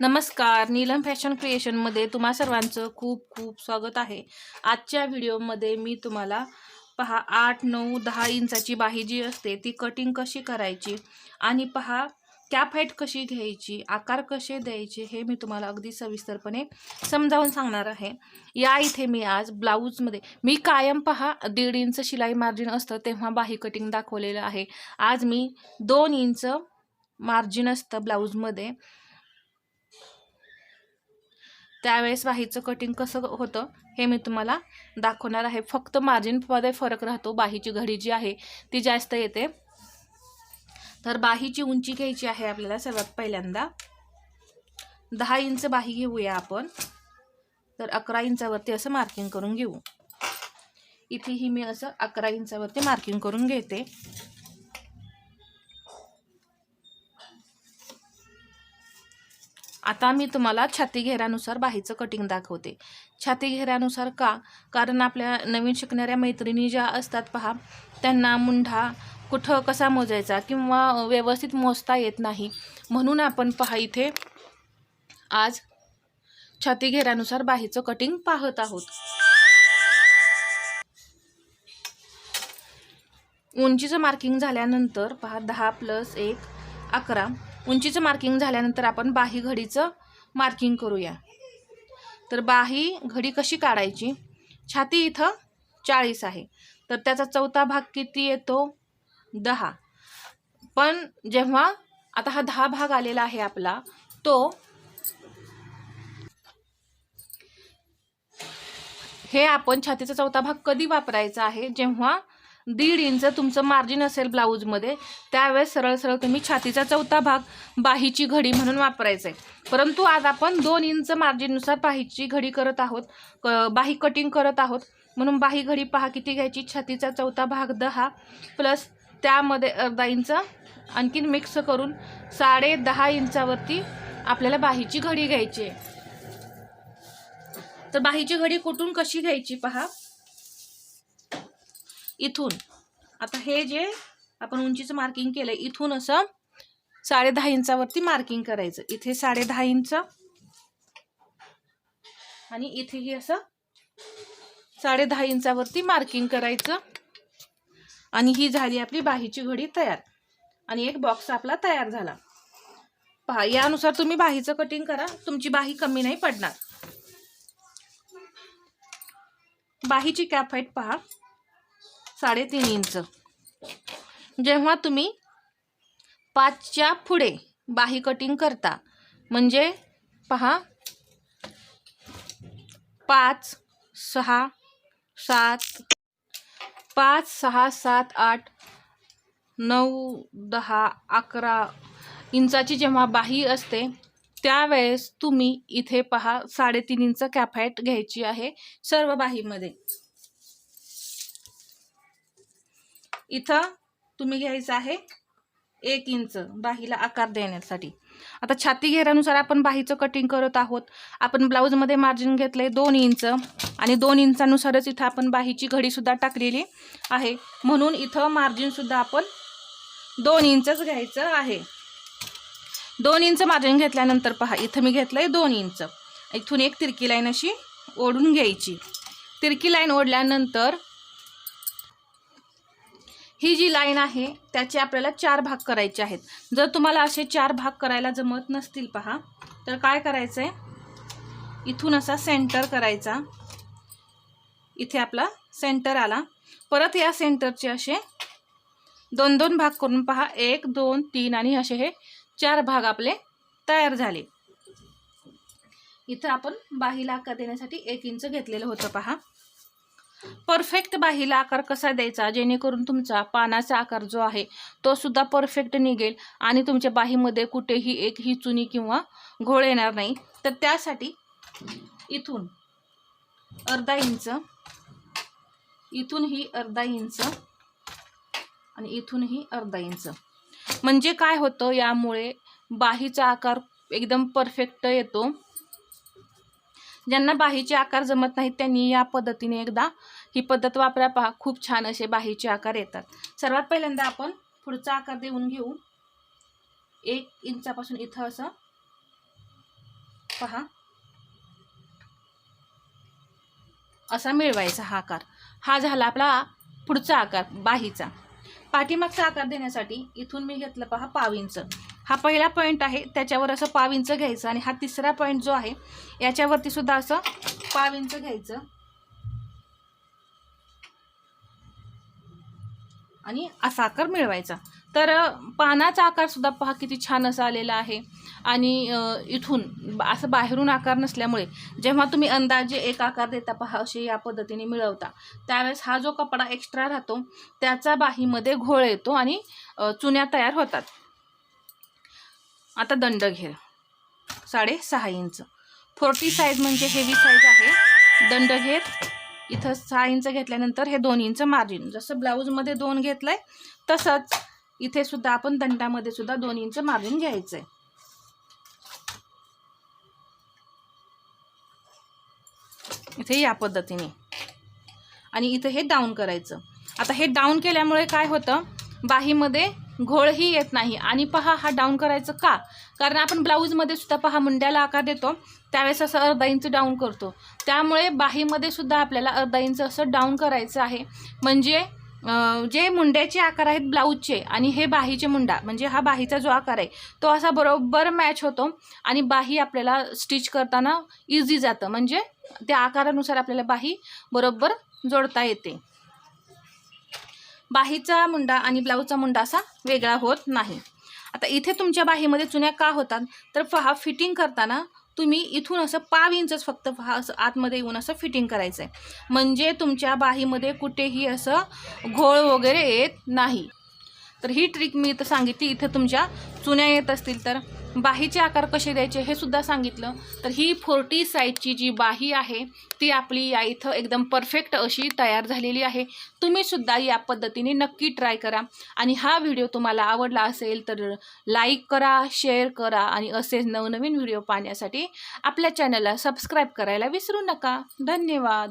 नमस्कार. नीलम फॅशन क्रिएशनमध्ये तुम्हा सर्वांचं खूप खूप स्वागत आहे. आजच्या व्हिडिओमध्ये मी तुम्हाला पहा आठ नऊ दहा इंचाची बाही जी असते ती कटिंग कशी करायची आणि पहा कॅप हाईट कशी घ्यायची आकार कसे द्यायचे हे मी तुम्हाला अगदी सविस्तरपणे समजावून सांगणार आहे. या इथे मी आज ब्लाऊजमध्ये मी कायम पहा दीड इंच शिलाई मार्जिन असतं तेव्हा बाही कटिंग दाखवलेलं आहे. आज मी दोन इंच मार्जिन असतं ब्लाऊजमध्ये त्यावेळेस बाहीचं कटिंग कसं होतं हे मी तुम्हाला दाखवणार आहे. फक्त मार्जिनमध्ये फरक राहतो बाहीची घडी जी आहे ती जास्त येते. तर बाहीची उंची घ्यायची आहे आपल्याला सर्वात पहिल्यांदा. दहा इंच बाही घेऊया आपण. तर अकरा इंचावरती असं मार्किंग करून घेऊ. इथेही मी असं अकरा इंचावरती मार्किंग करून घेते. आता मी तुम्हाला छाती घेऱ्यानुसार बाहीचं कटिंग दाखवते. छाती घेऱ्यानुसार का? कारण आपल्या नवीन शिकणाऱ्या मैत्रिणी ज्या असतात पहा त्यांना मुंढा कुठं कसा मोजायचा किंवा व्यवस्थित मोजता येत नाही. म्हणून आपण पहा इथे आज छाती घेऱ्यानुसार बाहीचं कटिंग पाहत आहोत. उंचीचं मार्किंग झाल्यानंतर पहा दहा प्लस एक अकरा. उंचीचं मार्किंग झाल्यानंतर आपण बाही घडीचं मार्किंग करूया. तर बाही घडी कशी काढायची? छाती इथं चाळीस आहे. तर त्याचा चौथा भाग किती येतो? दहा. पण जेव्हा आता हा दहा भाग आलेला आहे आपला तो हे आपण छातीचा चौथा भाग कधी वापरायचा आहे? जेव्हा दीड इंच तुमचं मार्जिन असेल ब्लाऊजमध्ये त्यावेळेस सरळ सरळ तुम्ही छातीचा चौथा भाग बाहीची घडी म्हणून वापरायचं आहे परंतु आज आपण दोन इंच मार्जिननुसार बाहीची घडी करत आहोत क बाही कटिंग करत आहोत. म्हणून बाही घडी पहा किती घ्यायची छातीचा चौथा भाग दहा प्लस त्यामध्ये अर्धा इंच आणखीन मिक्स करून साडे दहा इंचावरती आपल्याला बाहीची घडी घ्यायची आहे. तर बाहीची घडी कुठून कशी घ्यायची पहा. इथून. आता हे जे आपण उंचीचं मार्किंग केलं इथून असं साडे दहा इंचावरती मार्किंग करायचं. इथे साडे दहा इंच आणि इथेही असं साडे दहा इंचावरती मार्किंग करायचं. आणि ही झाली आपली बाहीची घडी तयार. आणि एक बॉक्स आपला तयार झाला. पहा यानुसार तुम्ही बाहीचं कटिंग करा. तुमची बाही कमी नाही पडणार. बाहीची कॅप हाईट पहा. साडेतीन इंच. जेव्हा तुम्ही पाचच्या पुढे बाही कटिंग करता म्हणजे पहा पाच सहा सात पाच सहा सात आठ नऊ दहा अकरा इंचाची जेव्हा बाही असते त्यावेळेस तुम्ही इथे पहा साडेतीन इंच कॅफॅट घ्यायची आहे सर्व बाहीमध्ये. इथं तुम्ही घ्यायचं आहे एक इंच बाहीला आकार देण्यासाठी. आता छाती घेऱ्यानुसार आपण बाहीचं कटिंग करत आहोत. आपण ब्लाऊजमध्ये मार्जिन घेतलं आहे दोन इंच आणि दोन इंचानुसारच इथं आपण बाहीची घडीसुद्धा टाकलेली आहे. म्हणून इथं मार्जिनसुद्धा आपण दोन इंचच घ्यायचं आहे. दोन इंच मार्जिन घेतल्यानंतर पहा इथं मी घेतलं आहे दोन इंच. इथून एक तिरकी लाईन अशी ओढून घ्यायची. तिरकी लाईन ओढल्यानंतर ही जी लाईन आहे त्याचे आपल्याला चार भाग करायचे आहेत. जर तुम्हाला असे चार भाग करायला जमत नसतील पहा तर काय करायचं आहे इथून असा सेंटर करायचा. इथे आपला सेंटर आला. परत या सेंटरचे असे दोन दोन भाग करून पहा. एक दोन तीन आणि असे हे चार भाग आपले तयार झाले. इथं आपण बाहीला आकार देण्यासाठी एक इंच घेतलेलं होतं पहा. परफेक्ट बाहीला आकार कसा द्यायचा? जेणेकरून तुमचा पानाचा आकार जो आहे तो सुद्धा परफेक्ट निघेल आणि तुमच्या बाहीमध्ये कुठेही एक ही चुनी किंवा घोळ येणार नाही. तर त्यासाठी इथून अर्धा इंच इथूनही अर्धा इंच आणि इथूनही अर्धा इंच. म्हणजे काय होतं? यामुळे बाहीचा आकार एकदम परफेक्ट येतो. ज्यांना बाहीचे आकार जमत नाहीत त्यांनी या पद्धतीने एकदा ही पद्धत वापरा पहा. खूप छान असे बाहीचे आकार येतात. सर्वात पहिल्यांदा आपण पुढचा आकार देऊन घेऊ. एक इंचापासून इथं असं. पहा. असा मिळवायचा हा आकार. हा झाला आपला पुढचा आकार बाहीचा. पाठीमागचा आकार देण्यासाठी इथून मी घेतलं पहा पाव इंच. हा पहिला पॉईंट आहे त्याच्यावर असं पाव इंच घ्यायचं आणि हा तिसरा पॉईंट जो आहे याच्यावरती सुद्धा असं पाव इंच घ्यायचं. आणि असा आकार मिळवायचा. तर पानाचा आकार सुद्धा पहा किती छान असा आलेला आहे. आणि इथून असं बाहेरून आकार नसल्यामुळे जेव्हा तुम्ही अंदाजे एक आकार देता पहा असे या पद्धतीने मिळवता. त्यावेळेस हा जो कपडा एक्स्ट्रा राहतो त्याचा बाहीमध्ये घोळ येतो आणि चुन्या तयार होतात. आता दंड घेर साडेसहा इंच. फोर्टी साईज म्हणजे हेवी साईज आहे. दंड घेर इथं सहा इंच घेतल्यानंतर हे दोन इंच मार्जिन जसं ब्लाऊजमध्ये दोन घेतलंय तसंच इथे सुद्धा आपण दंडामध्ये सुद्धा दोन इंच मार्जिन घ्यायचं आहे इथे या पद्धतीने. आणि इथं हे डाऊन करायचं. आता हे डाऊन केल्यामुळे काय होतं? बाहीमध्ये घोळही येत नाही. आणि पहा हा डाऊन करायचं का? कारण आपण ब्लाऊजमध्ये सुद्धा पहा मुंड्याला आकार देतो. त्यावेळेस असं अर्धा इंच डाऊन करतो. त्यामुळे बाहीमध्ये सुद्धा आपल्याला अर्धा इंच असं डाऊन करायचं आहे. म्हणजे जे मुंड्याचे आकार आहेत ब्लाऊजचे आणि हे बाहीचे मुंडा म्हणजे हा बाहीचा जो आकार आहे तो असा बरोबर मॅच होतो आणि बाही आपल्याला स्टिच करताना इझी जातं. म्हणजे त्या आकारानुसार आपल्याला बाही बरोबर जोडता येते. बाहीचा मुंडा आणि ब्लाऊजचा मुंडा असा वेगळा होत नाही. आता इथे तुमच्या बाहीमध्ये चुन्या का होतात? तर पहा फिटिंग करताना तुम्ही इथून असं पाव इंचच फक्त पहा असं आतमध्ये येऊन असं फिटिंग करायचं आहे म्हणजे तुमच्या बाहीमध्ये कुठेही असं घोळ वगैरे येत नाही. तर ही ट्रिक मी इथं सांगितली. इथं तुमच्या चुन्या येत असतील तर. बाहीचे आकार कसे द्यायचे हे सुद्धा सांगितलं. तर ही फोर्टी साईजची जी बाही आहे ती आपली या इथं एकदम परफेक्ट अशी तयार झालेली आहे. तुम्ही सुद्धा या पद्धतीने नक्की ट्राय करा. आणि हा व्हिडिओ तुम्हाला आवडला असेल तर लाईक करा शेअर करा आणि असेच नवनवीन व्हिडिओ पाहण्यासाठी आपल्या चॅनलला सबस्क्राईब करायला विसरू नका. धन्यवाद.